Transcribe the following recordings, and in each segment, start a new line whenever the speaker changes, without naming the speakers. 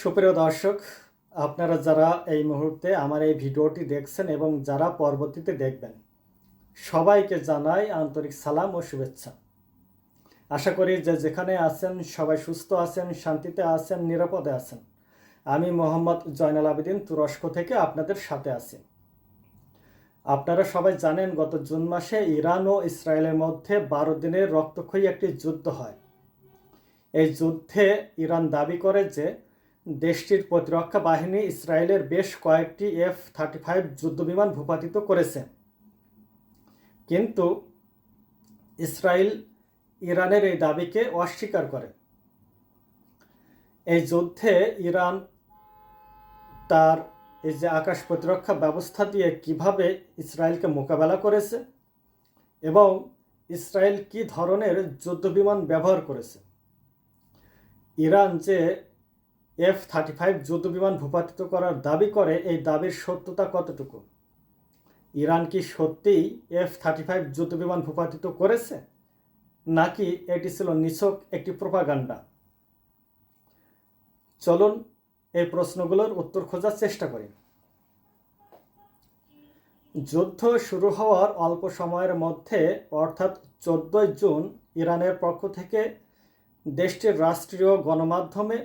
সুপ্রিয় দর্শক, আপনারা যারা এই মুহূর্তে আমার এই ভিডিওটি দেখছেন এবং যারা পরবর্তীতে দেখবেন, সবাইকে জানাই আন্তরিক সালাম ও শুভেচ্ছা। আশা করি যে যেখানে আছেন, সবাই সুস্থ আছেন, শান্তিতে আছেন, নিরাপদে আছেন। আমি মোহাম্মদ জয়নাল আবেদিন, তুরস্ক থেকে আপনাদের সাথে আছি। আপনারা সবাই জানেন, গত জুন মাসে ইরান ও ইসরায়েলের মধ্যে বারো দিনের রক্তক্ষয়ী একটি যুদ্ধ হয়। এই যুদ্ধে ইরান দাবি করে যে দেশটির প্রতিরক্ষা বাহিনী ইসরায়েলের বেশ কয়েকটি এফ থার্টি ফাইভ যুদ্ধবিমান ভূপাতিত করেছে। কিন্তু ইসরায়েল ইরানের এই দাবিকে অস্বীকার করে। এই যুদ্ধে ইরান তার এই যে আকাশ প্রতিরক্ষা ব্যবস্থা দিয়ে কীভাবে ইসরায়েলকে মোকাবেলা করেছে এবং ইসরায়েল কি ধরনের যুদ্ধবিমান ব্যবহার করেছে। ইরান যে এফ থার্টি ফাইভ যুদ্ধবিমান ভূপাতিত করার দাবি করে, এই দাবির সত্যতা কতটুকু? ইরান কি সত্যিই এফ থার্টি ফাইভ যুদ্ধবিমান ভূপাতিত করেছে? নাকি এটি ছিল নিছক একটি প্রোপাগান্ডা চলুন এই প্রশ্নগুলোর উত্তর খোঁজার চেষ্টা করি। যুদ্ধ শুরু হওয়ার অল্প সময়ের মধ্যে, অর্থাৎ চোদ্দোই জুন, ইরানের পক্ষ থেকে দেশটির রাষ্ট্রীয় গণমাধ্যমে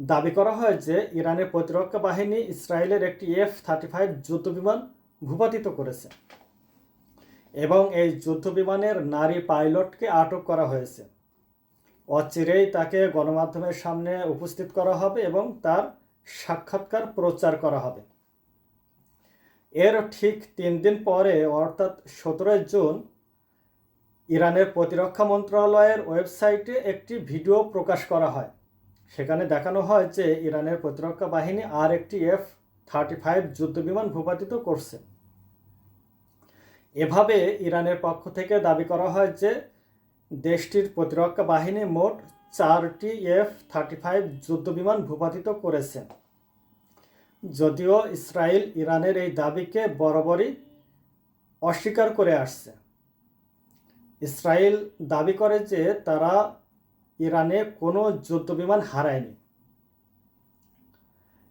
দাবি করা হয় যে ইরানের প্রতিরক্ষা বাহিনী ইসরায়েলের একটি এফ থার্টি ফাইভ যুদ্ধবিমান ভূপাতিত করেছে এবং এই যুদ্ধবিমানের নারী পাইলটকে আটক করা হয়েছে। অচিরেই তাকে গণমাধ্যমের সামনে উপস্থিত করা হবে এবং তার সাক্ষাৎকার প্রচার করা হবে। এর ঠিক তিন দিন পরে, অর্থাৎ সতেরোই জুন, ইরানের প্রতিরক্ষা মন্ত্রণালয়ের ওয়েবসাইটে একটি ভিডিও প্রকাশ করা হয়। সেখানে দেখানো হয় যে ইরানের প্রতিরক্ষা বাহিনী আর একটি এফ থার্টি ফাইভ যুদ্ধবিমান ভূপাতিত করছে। এভাবে ইরানের পক্ষ থেকে দাবি করা হয় যে দেশটির প্রতিরক্ষা বাহিনী মোট চারটি এফ থার্টি ফাইভ যুদ্ধবিমান ভূপাতিত করেছে। যদিও ইসরায়েল ইরানের এই দাবিকে বরাবরই অস্বীকার করে আসছে। ইসরায়েল দাবি করে যে তারা ইরানে কোনো যুদ্ধ বিমান হারায়নি।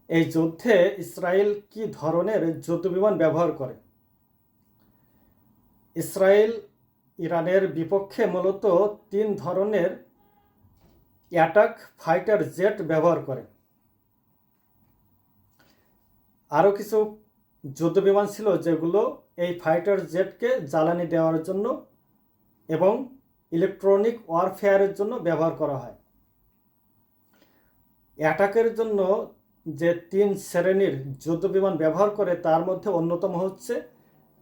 এই যুদ্ধে ইসরায়েল কি ধরনের যুদ্ধ বিমান ব্যবহার করে? ইসরায়েল ইরানের বিপক্ষে মূলত তিন ধরনের অ্যাটাক ফাইটার জেট ব্যবহার করে। আরও কিছু যুদ্ধ বিমান ছিল যেগুলো এই ফাইটার জেটকে জ্বালানি দেওয়ার জন্য এবং ইলেকট্রনিক ওয়ারফেয়ারের জন্য ব্যবহার করা হয়। অ্যাটাকের জন্য যে তিন শ্রেণির যুদ্ধবিমান ব্যবহার করে, তার মধ্যে অন্যতম হচ্ছে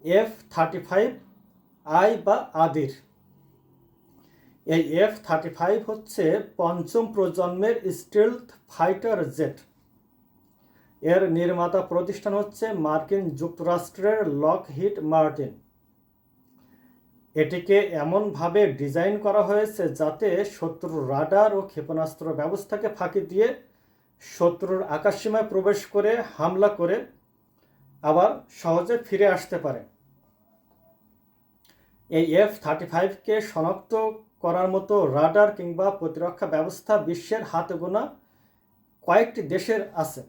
এফ থার্টি ফাইভ, আই বা আদির। এই এফ থার্টি ফাইভ হচ্ছে পঞ্চম প্রজন্মের স্টিলথ ফাইটার জেট এর নির্মাতা প্রতিষ্ঠান হচ্ছে মার্কিন যুক্তরাষ্ট্রের লক হিট মার্টিন। এটিকে এমনভাবে ডিজাইন করা হয়েছে যাতে শত্রুর রাডার ও ক্ষেপণাস্ত্র ব্যবস্থাকে ফাঁকি দিয়ে শত্রুর আকাশসীমায় প্রবেশ করে হামলা করে আবার সহজে ফিরে আসতে পারে। এই এফ থার্টি ফাইভকে শনাক্ত করার মতো রাডার কিংবা প্রতিরক্ষা ব্যবস্থা বিশ্বের হাতে গোনা কয়েকটি দেশের আছে।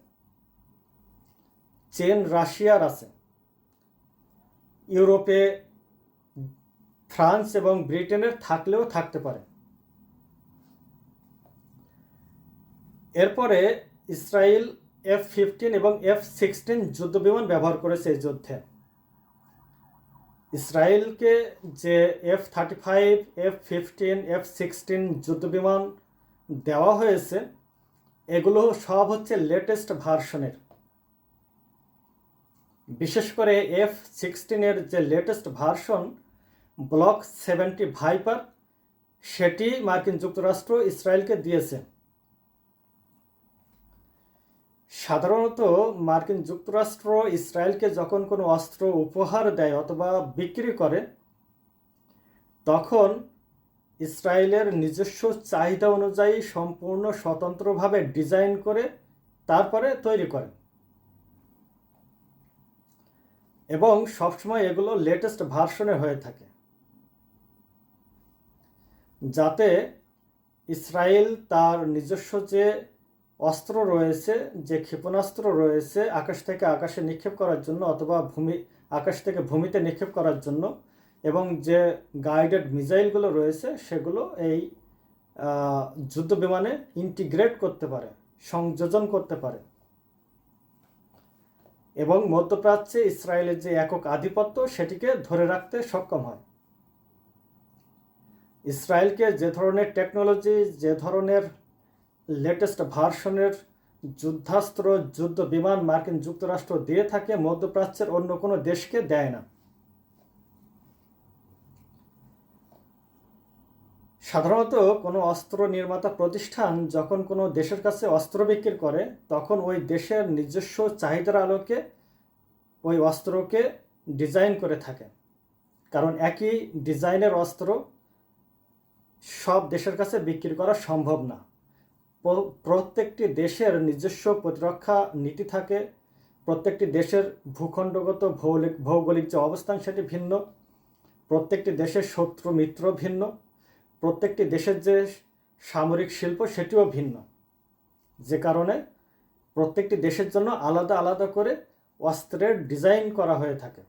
চীন, রাশিয়ার আছে। ইউরোপে ফ্রান্স এবং ব্রিটেনের থাকলেও থাকতে পারে। এরপরে ইসরায়েল এফ ফিফটিন এবং এফ সিক্সটিন যুদ্ধবিমান ব্যবহার করেছে এই যুদ্ধে। ইসরায়েলকে যে F thirty five, F fifteen, F sixteen যুদ্ধবিমান দেওয়া হয়েছে, এগুলো সব হচ্ছে লেটেস্ট ভার্সনের। বিশেষ করে এফ সিক্সটিনের যে latest version block seventy viper, সেটি মার্কিন যুক্তরাষ্ট্র ইসরায়েলকে দিয়েছে। সাধারণত মার্কিন যুক্তরাষ্ট্র ইসরায়েলকে যখন কোনো অস্ত্র উপহার দেয় অথবা বিক্রি করে, তখন ইসরায়েলের নিজস্ব চাহিদা অনুযায়ী সম্পূর্ণ স্বতন্ত্রভাবে ডিজাইন করে তারপরে তৈরি করে। এবং সবসময় এগুলো লেটেস্ট ভার্সনে হয়ে থাকে। যাতে ইসরায়েল তার নিজস্ব যে অস্ত্র রয়েছে, যে ক্ষেপণাস্ত্র রয়েছে আকাশ থেকে আকাশে নিক্ষেপ করার জন্য অথবা ভূমি, আকাশ থেকে ভূমিতে নিক্ষেপ করার জন্য এবং যে গাইডেড মিসাইলগুলো রয়েছে সেগুলো এই যুদ্ধ বিমানে ইন্টিগ্রেট করতে পারে, সংযোজন করতে পারে। এবং মধ্যপ্রাচ্যে ইসরায়েলের যে একক আধিপত্য সেটিকে ধরে রাখতে সক্ষম হয়। ইসরায়েলকে যে ধরনের টেকনোলজি যে ধরনের লেটেস্ট ভার্সনের যুদ্ধাস্ত্র, যুদ্ধ বিমান মার্কিন যুক্তরাষ্ট্র দিয়ে থাকে, মধ্যপ্রাচ্যের অন্য কোনো দেশকে দেয় না। সাধারণত কোনো অস্ত্র নির্মাতা প্রতিষ্ঠান যখন কোনো দেশের কাছে অস্ত্র বিক্রি করে, তখন ওই দেশের নিজস্ব চাহিদার আলোকে ওই অস্ত্রকে ডিজাইন করে থাকে। কারণ একই ডিজাইনের অস্ত্র সব দেশের কাছে বিক্রি করা সম্ভব না। প্রত্যেকটি দেশের নিজস্ব প্রতিরক্ষা নীতি থাকে, প্রত্যেকটি দেশের ভূখণ্ডগত ভৌগোলিক ভৌগোলিক যে অবস্থান সেটি ভিন্ন, প্রত্যেকটি দেশের শত্রু মিত্র ভিন্ন, প্রত্যেকটি দেশের যে সামরিক শিল্প সেটিও ভিন্ন। যে কারণে প্রত্যেকটি দেশের জন্য আলাদা আলাদা করে অস্ত্রের ডিজাইন করা হয়ে থাকে।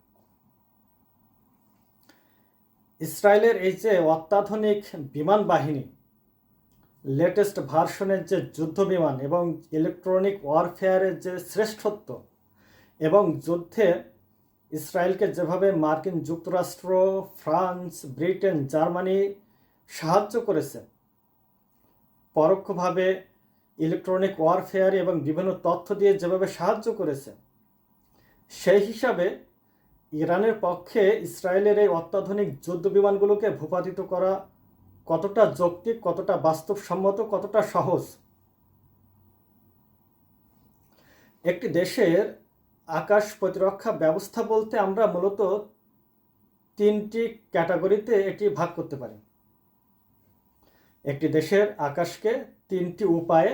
ইসরায়েলের এই যে অত্যাধুনিক বিমান বাহিনী লেটেস্ট ভার্সনের যে যুদ্ধ বিমান এবং ইলেকট্রনিক ওয়ারফেয়ারের যে শ্রেষ্ঠত্ব এবং যুদ্ধে ইসরায়েলকে যেভাবে মার্কিন যুক্তরাষ্ট্র, ফ্রান্স, ব্রিটেন, জার্মানি সাহায্য করেছে, পরোক্ষভাবে ইলেকট্রনিক ওয়ারফেয়ার এবং বিভিন্ন তথ্য দিয়ে যেভাবে সাহায্য করেছে, সেই হিসাবে ইরানের পক্ষে ইসরায়েলের এই অত্যাধুনিক যুদ্ধ বিমানগুলোকে ভূপাতিত করা কতটা যৌক্তিক, কতটা বাস্তবসম্মত, কতটা সহজ? একটি দেশের আকাশ প্রতিরক্ষা ব্যবস্থা বলতে আমরা মূলত তিনটি ক্যাটাগরিতে এটি ভাগ করতে পারি। একটি দেশের আকাশকে তিনটি উপায়ে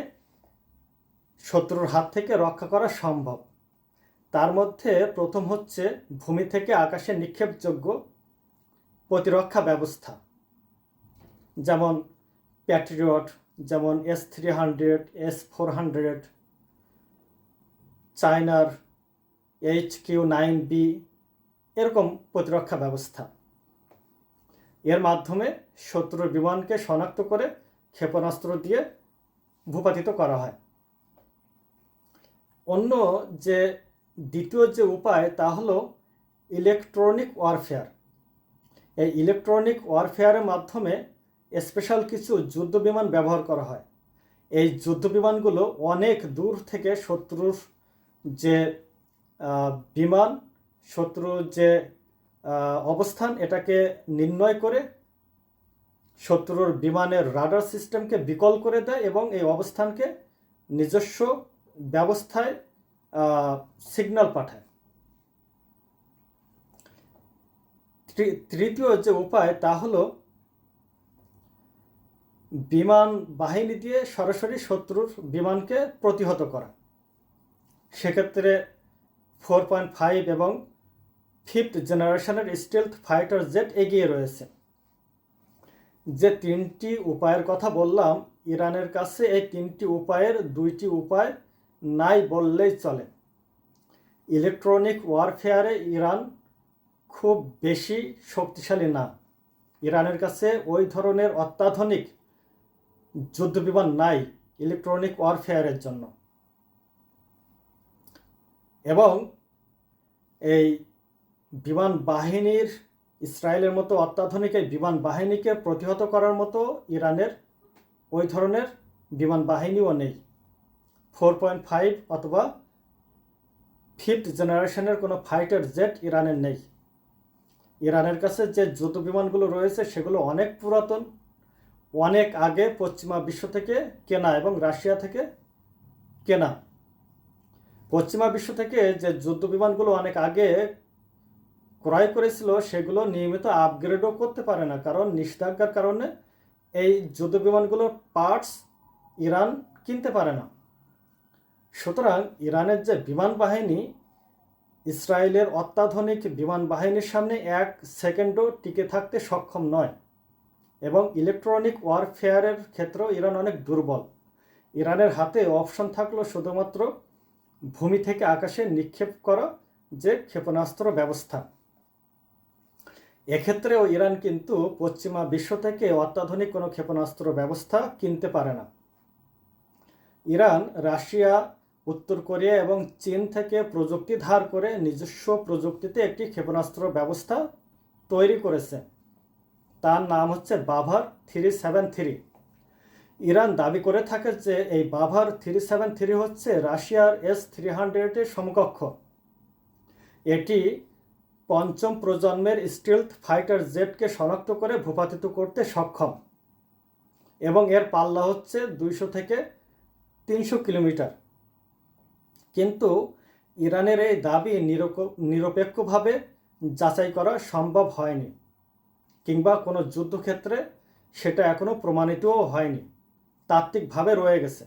শত্রুর হাত থেকে রক্ষা করা সম্ভব। তার মধ্যে প্রথম হচ্ছে ভূমি থেকে আকাশে নিক্ষেপযোগ্য প্রতিরক্ষা ব্যবস্থা। যেমন প্যাট্রিয়ট যেমন S three hundred S four hundred চায়নার এইচ কিউ নাইন বি এরকম প্রতিরক্ষা ব্যবস্থা। এর মাধ্যমে শত্রুর বিমানকে শনাক্ত করে ক্ষেপণাস্ত্র দিয়ে ভূপাতিত করা হয়। অন্য যে দ্বিতীয় যে উপায় তা হলো ইলেকট্রনিক ওয়ারফেয়ার এই ইলেকট্রনিক ওয়ারফেয়ারের মাধ্যমে স্পেশাল কিছু যুদ্ধ বিমান ব্যবহার করা হয়। এই যুদ্ধ বিমানগুলো অনেক দূর থেকে শত্রুর যে বিমান, শত্রুর যে অবস্থান, এটাকে নির্ণয় করে শত্রুর বিমানের রাডার সিস্টেমকে বিকল করে দেয় এবং এই অবস্থানকে নিজস্ব ব্যবস্থায় সিগন্যাল পাঠায়। তৃতীয় যে উপায়, তা হলো বিমান বাহিনী দিয়ে সরাসরি শত্রুর বিমানকে প্রতিহত করা। সেক্ষেত্রে ফোর পয়েন্ট ফাইভ এবং ফিফথ জেনারেশনের স্টেলথ ফাইটার জেট এগিয়ে রয়েছে। যে তিনটি উপায়ের কথা বললাম, ইরানের কাছে এই তিনটি উপায়ের দুইটি উপায় নাই বললেই চলে। ইলেকট্রনিক ওয়ারফেয়ারে ইরান খুব বেশি শক্তিশালী না। ইরানের কাছে ওই ধরনের অত্যাধুনিক যুদ্ধবিমান নাই ইলেকট্রনিক ওয়ারফেয়ারের জন্য। এবং এই বিমান বাহিনীর, ইসরায়েলের মতো অত্যাধুনিক এই বিমান বাহিনীকে প্রতিহত করার মতো ইরানের ওই ধরনের বিমান বাহিনীও নেই। ফোর পয়েন্ট ফাইভ অথবা ফিফথ জেনারেশনের কোনো ফাইটার জেট ইরানের নেই। ইরানের কাছে যে যুদ্ধ বিমানগুলো রয়েছে, সেগুলো অনেক পুরাতন, অনেক আগে পশ্চিমা বিশ্ব থেকে কেনা এবং রাশিয়া থেকে কেনা। পশ্চিমা বিশ্ব থেকে যে যুদ্ধ বিমানগুলো অনেক আগে ক্রয় করেছিল, সেগুলো নিয়মিত আপগ্রেডও করতে পারে না, কারণ নিষেধাজ্ঞার কারণে এই যুদ্ধ বিমানগুলোর পার্টস ইরান কিনতে পারে না। সুতরাং ইরানের যে বিমান বাহিনী, ইসরায়েলের অত্যাধুনিক বিমান বাহিনীর সামনে এক সেকেন্ডও টিকে থাকতে সক্ষম নয় এবং ইলেকট্রনিক ওয়ারফেয়ারের ক্ষেত্রেও ইরান অনেক দুর্বল। ইরানের হাতে অপশন থাকল শুধুমাত্র ভূমি থেকে আকাশে নিক্ষেপ করা যে ক্ষেপণাস্ত্র ব্যবস্থা। এক্ষেত্রেও ইরান কিন্তু পশ্চিমা বিশ্ব থেকে অত্যাধুনিক কোনো ক্ষেপণাস্ত্র ব্যবস্থা কিনতে পারে না। ইরান, রাশিয়া উত্তর কোরিয়া এবং চীন থেকে প্রযুক্তি ধার করে নিজস্ব প্রযুক্তিতে একটি ক্ষেপণাস্ত্র ব্যবস্থা তৈরি করেছে। তার নাম হচ্ছে Bavar three seven three. Iran দাবি করে থাকে যে এই বাভার থ্রি সেভেন থ্রি হচ্ছে রাশিয়ার এস থ্রি হান্ড্রেডের সমকক্ষ। এটি পঞ্চম প্রজন্মের স্টিলথ ফাইটার জেটকে শনাক্ত করে ভূপাতিত করতে সক্ষম এবং এর পাল্লা হচ্ছে দুইশো থেকে তিনশো কিলোমিটার। কিন্তু ইরানের এই দাবি নিরপেক্ষভাবে যাচাই করা সম্ভব হয়নি, কিংবা কোনো যুদ্ধক্ষেত্রে সেটা এখনও প্রমাণিতও হয়নি, তাত্ত্বিকভাবে রয়ে গেছে।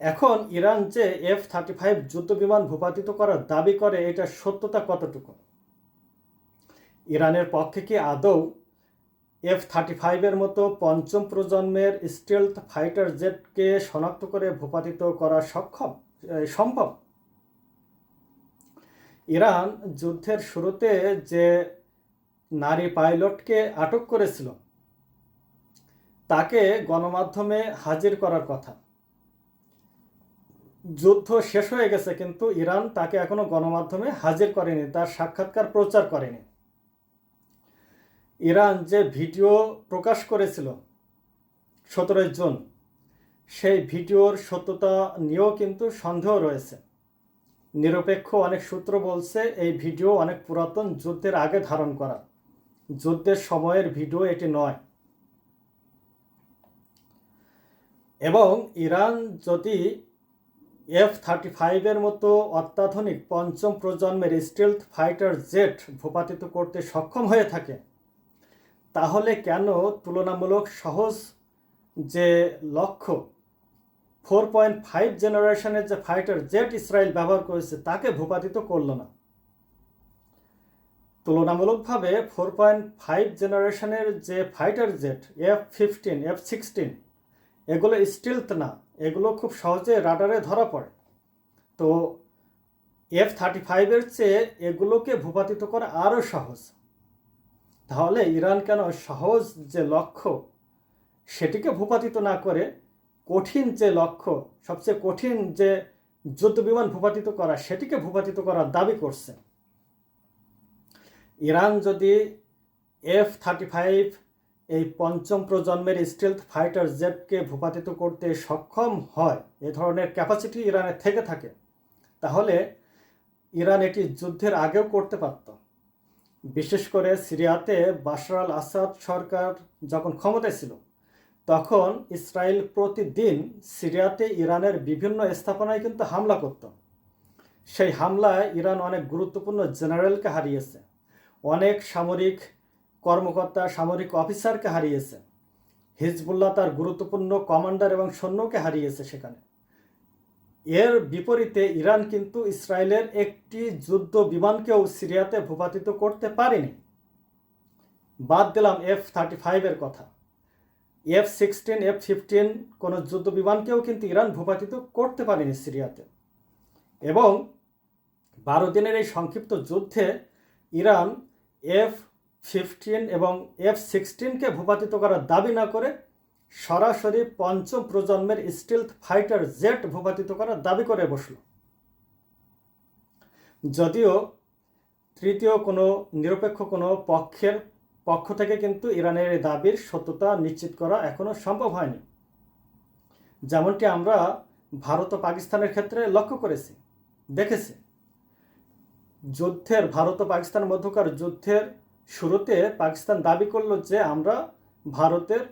এখন ইরান যে এফ থার্টি ফাইভ যুদ্ধ বিমান ভূপাতিত করার দাবি করে, এটা সত্যতা কতটুকু? ইরানের পক্ষে কি আদৌ এফ থার্টি ফাইভের মতো পঞ্চম প্রজন্মের স্টেলথ ফাইটার জেটকে শনাক্ত করে ভূপাতিত করা সক্ষম সম্ভব? ইরান যুদ্ধের শুরুতে যে নারী পাইলটকে আটক করেছিল, তাকে গণমাধ্যমে হাজির করার কথা। যুদ্ধ শেষ হয়ে গেছে, কিন্তু ইরান তাকে এখনও গণমাধ্যমে হাজির করেনি, তার সাক্ষাৎকার প্রচার করেনি। ইরান যে ভিডিও প্রকাশ করেছিল সতেরোই জুন, সেই ভিডিওর সত্যতা নিয়েও কিন্তু সন্দেহ রয়েছে। নিরপেক্ষ অনেক সূত্র বলছে এই ভিডিও অনেক পুরাতন যুদ্ধের আগে ধারণ করা। যুদ্ধের সময়ের ভিডিও এটি নয়। এবং ইরান যদি এফ থার্টি ফাইভের মতো অত্যাধুনিক পঞ্চম প্রজন্মের স্টিলথ ফাইটার জেট ভূপাতিত করতে সক্ষম হয়ে থাকে তাহলে কেন তুলনামূলক সহজ যে লক্ষ্য? ফোর পয়েন্ট ফাইভ জেনারেশনের যে ফাইটার জেট ইসরায়েল ব্যবহার করেছে, তাকে ভূপাতিত করল না। তুলনামূলকভাবে ফোর পয়েন্ট ফাইভ জেনারেশনের যে fighter jet, F fifteen, F sixteen, এগুলো স্টিলথ না, এগুলো খুব সহজে রাডারে ধরা পড়ে। তো এফ থার্টি ফাইভের চেয়ে এগুলোকে ভূপাতিত করা আরও সহজ। তাহলে ইরান কেন সহজ যে লক্ষ্য সেটিকে ভূপাতিত না করে কঠিন যে লক্ষ্য, সবচেয়ে কঠিন যে যুদ্ধ বিমান ভূপাতিত করা, সেটিকে ভূপাতিত করার দাবি করছে। ইরান যদি এফ থার্টি ফাইভ, এই পঞ্চম প্রজন্মের স্টিলথ ফাইটার জেটকে ভূপাতিত করতে সক্ষম হয়, এ ধরনের ক্যাপাসিটি ইরানের থেকে থাকে, তাহলে ইরান এটি যুদ্ধের আগেও করতে পারত। বিশেষ করে সিরিয়াতে বাশার আল আসাদ সরকার যখন ক্ষমতায় ছিল, তখন ইসরায়েল প্রতিদিন সিরিয়াতে ইরানের বিভিন্ন স্থাপনায় কিন্তু হামলা করত। সেই হামলায় ইরান অনেক গুরুত্বপূর্ণ জেনারেলকে হারিয়েছে, অনেক সামরিক কর্মকর্তা, সামরিক অফিসারকে হারিয়েছে, হিজবুল্লাহ তার গুরুত্বপূর্ণ কমান্ডার এবং সৈন্যকে হারিয়েছে সেখানে। এর বিপরীতে ইরান কিন্তু ইসরায়েলের একটি যুদ্ধ বিমানকেও সিরিয়াতে ভূপাতিত করতে পারেনি। বাদ দিলাম এফ থার্টি ফাইভের কথা। এফ সিক্সটিন এফ ফিফটিন কোনো যুদ্ধ বিমানকেও কিন্তু ইরান ভূপাতিত করতে পারেনি সিরিয়াতে। এবং বারো দিনের এই সংক্ষিপ্ত যুদ্ধে ইরান এফ ফিফটিন এবং এফ সিক্সটিনকে ভূপাতিত করার দাবি না করে সরাসরি পঞ্চম প্রজন্মের স্টিলথ ফাইটার জেট ভূপাতিত করার দাবি করে বসল। যদিও তৃতীয় কোনো নিরপেক্ষ কোনো পক্ষের পক্ষ থেকে কিন্তু ইরানের এই দাবির সত্যতা নিশ্চিত করা এখনও সম্ভব হয়নি। যেমনটি আমরা ভারত ও পাকিস্তানের ক্ষেত্রে লক্ষ্য করেছি, দেখেছি। যুদ্ধের, ভারত ও পাকিস্তানের মধ্যকার যুদ্ধের শুরুতে পাকিস্তান দাবি করল যে আমরা ভারতের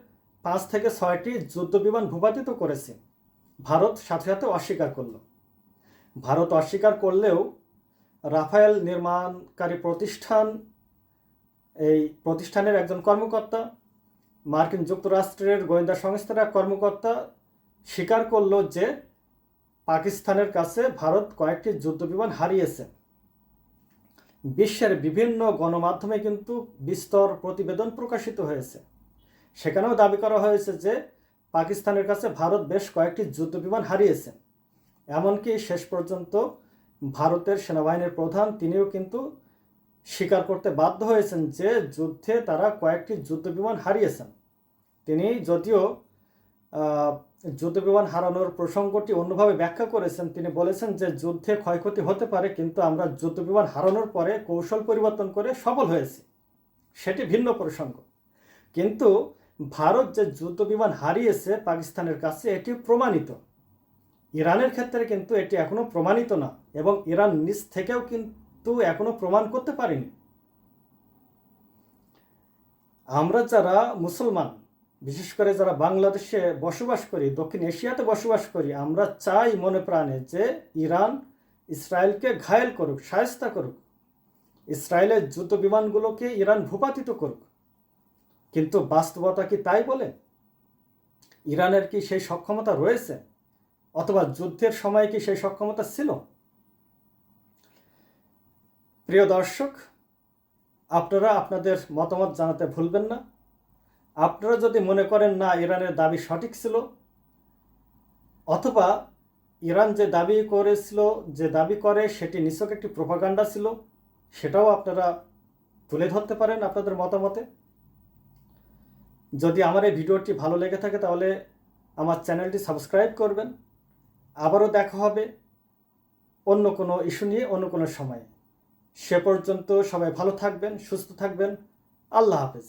পাঁচ থেকে ছয়টি যুদ্ধ বিমান ভূপাতিত করেছে। ভারত সাথে সাথে অস্বীকার করল। ভারত অস্বীকার করলেও রাফায়েল নির্মাণকারী প্রতিষ্ঠান, এই প্রতিষ্ঠানের একজন কর্মকর্তা, মার্কিন যুক্তরাষ্ট্রের গোয়েন্দা সংস্থার এক কর্মকর্তা স্বীকার করল যে পাকিস্তানের কাছে ভারত কয়েকটি যুদ্ধ বিমান হারিয়েছে। বিশ্বের বিভিন্ন গণমাধ্যমে কিন্তু বিস্তর প্রতিবেদন প্রকাশিত হয়েছে। সেখানেও দাবি করা হয়েছে যে পাকিস্তানের কাছে ভারত বেশ কয়েকটি যুদ্ধ বিমান হারিয়েছে। এমনকি শেষ পর্যন্ত ভারতের সেনাবাহিনীর প্রধান তিনিও কিন্তু স্বীকার করতে বাধ্য হয়েছেন যে যুদ্ধে তারা কয়েকটি যুদ্ধ বিমান হারিয়েছেন। তিনি যদিও যুদ্ধ বিমান হারানোর প্রসঙ্গটি অন্যভাবে ব্যাখ্যা করেছেন। তিনি বলেছেন যে যুদ্ধে ক্ষয়ক্ষতি হতে পারে, কিন্তু আমরা যুদ্ধ বিমান হারানোর পরে কৌশল পরিবর্তন করে সফল হয়েছি। সেটি ভিন্ন প্রসঙ্গ। কিন্তু ভারত যে যুদ্ধ বিমান হারিয়েছে পাকিস্তানের কাছে এটি প্রমাণিত। ইরানের ক্ষেত্রে কিন্তু এটি এখনও প্রমাণিত না এবং ইরান নিজ থেকেও কিন্তু এখনও প্রমাণ করতে পারেনি। আমরা যারা মুসলমান, বিশেষ করে যারা বাংলাদেশে বসবাস করি, দক্ষিণ এশিয়াতে বসবাস করি, আমরা চাই মনে প্রাণে যে ইরান ইসরায়েলকে ঘায়েল করুক, সায়স্তা করুক। ইসরায়েলের যুদ্ধ বিমানগুলোকে ইরান ভূপাতিত করুক। কিন্তু বাস্তবতা কি তাই বলে? ইরানের কি সেই সক্ষমতা রয়েছে? অথবা যুদ্ধের সময় কি সেই সক্ষমতা ছিল? প্রিয় দর্শক, আপনারা আপনাদের মতামত জানাতে ভুলবেন না। আপনারা যদি মনে করেন না ইরানের দাবি সঠিক ছিল, অথবা ইরান যে দাবি করেছিল, যে দাবি করে, সেটি নিছক একটি প্রোপাগান্ডা ছিল, সেটাও আপনারা তুলে ধরতে পারেন আপনাদের মতামতে। যদি আমার এই ভিডিওটি ভালো লেগে থাকে তাহলে আমার চ্যানেলটি সাবস্ক্রাইব করবেন। আবারও দেখা হবে অন্য কোনো ইস্যু নিয়ে, অন্য কোনো সময়ে। সে পর্যন্ত সবাই ভালো থাকবেন, সুস্থ থাকবেন। আল্লাহ হাফেজ।